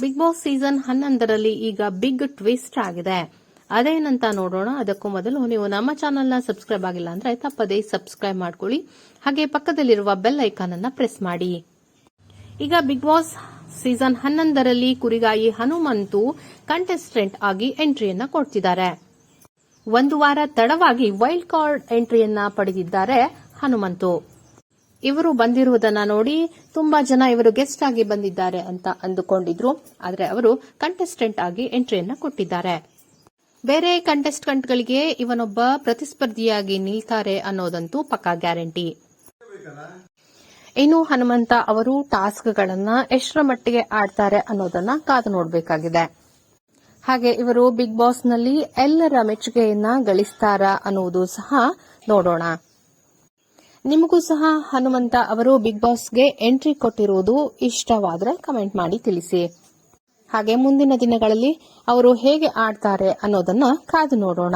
Big boss season ಹನ್ನೊಂದರಲ್ಲಿ ಈಗ big twist ಆಗಿದೆ. ಅದೇನಂತ ನೋಡೋಣ. ಅದಕ್ಕೂ ಮೊದಲು ನೀವು ನಮ್ಮ ಚಾನೆಲ್ನ ಸಬ್ಸ್ಕ್ರೈಬ್ ಆಗಿಲ್ಲ ಅಂದ್ರೆ ತಪ್ಪದೇ ಸಬ್ಸ್ಕ್ರೈಬ್ ಮಾಡ್ಕೊಳ್ಳಿ. ಹಾಗೆ ಪಕ್ಕದಲ್ಲಿರುವ ಬೆಲ್ ಐಕಾನ್ ಅನ್ನ ಪ್ರೆಸ್ ಮಾಡಿ. ಈಗ ಬಿಗ್ ಬಾಸ್ ಸೀಸನ್ ಹನ್ನೊಂದರಲ್ಲಿ ಕುರಿಗಾಯಿ ಹನುಮಂತು ಕಂಟೆಸ್ಟೆಂಟ್ ಆಗಿ ಎಂಟ್ರಿಯನ್ನ ಕೊಡ್ತಿದ್ದಾರೆ. ಒಂದು ವಾರ ತಡವಾಗಿ ವೈಲ್ಡ್ ಕಾರ್ಡ್ ಎಂಟ್ರಿಯನ್ನ ಪಡೆದಿದ್ದಾರೆ ಹನುಮಂತು. ಇವರು ಬಂದಿರುವುದನ್ನ ನೋಡಿ ತುಂಬಾ ಜನ ಇವರು ಗೆಸ್ಟ್ ಆಗಿ ಬಂದಿದ್ದಾರೆ ಅಂತ ಅಂದುಕೊಂಡಿದ್ರು. ಆದರೆ ಅವರು ಕಂಟೆಸ್ಟೆಂಟ್ ಆಗಿ ಎಂಟ್ರಿಯನ್ನ ಕೊಟ್ಟಿದ್ದಾರೆ. ಬೇರೆ ಕಂಟೆಸ್ಟೆಂಟ್ಗಳಿಗೆ ಇವನೊಬ್ಬ ಪ್ರತಿಸ್ಪರ್ಧಿಯಾಗಿ ನಿಲ್ತಾರೆ ಅನ್ನೋದಂತೂ ಪಕ್ಕಾ ಗ್ಯಾರಂಟಿ. ಇನ್ನು ಹನುಮಂತ ಅವರು ಟಾಸ್ಕ್ಗಳನ್ನ ಎಷ್ಟರ ಮಟ್ಟಿಗೆ ಆಡ್ತಾರೆ ಅನ್ನೋದನ್ನ ಕಾದು ನೋಡಬೇಕಾಗಿದೆ. ಹಾಗೆ ಇವರು ಬಿಗ್ ಬಾಸ್ನಲ್ಲಿ ಎಲ್ಲರ ಮೆಚ್ಚುಗೆಯನ್ನ ಗಳಿಸ್ತಾರಾ ಅನ್ನುವುದು ಸಹ ನೋಡೋಣ. ನಿಮಗೂ ಸಹ ಹನುಮಂತ ಅವರು ಬಿಗ್ ಬಾಸ್ಗೆ ಎಂಟ್ರಿ ಕೊಟ್ಟಿರುವುದು ಇಷ್ಟವಾದರೆ ಕಮೆಂಟ್ ಮಾಡಿ ತಿಳಿಸಿ. ಹಾಗೆ ಮುಂದಿನ ದಿನಗಳಲ್ಲಿ ಅವರು ಹೇಗೆ ಆಡ್ತಾರೆ ಅನ್ನೋದನ್ನ ಕಾದು ನೋಡೋಣ.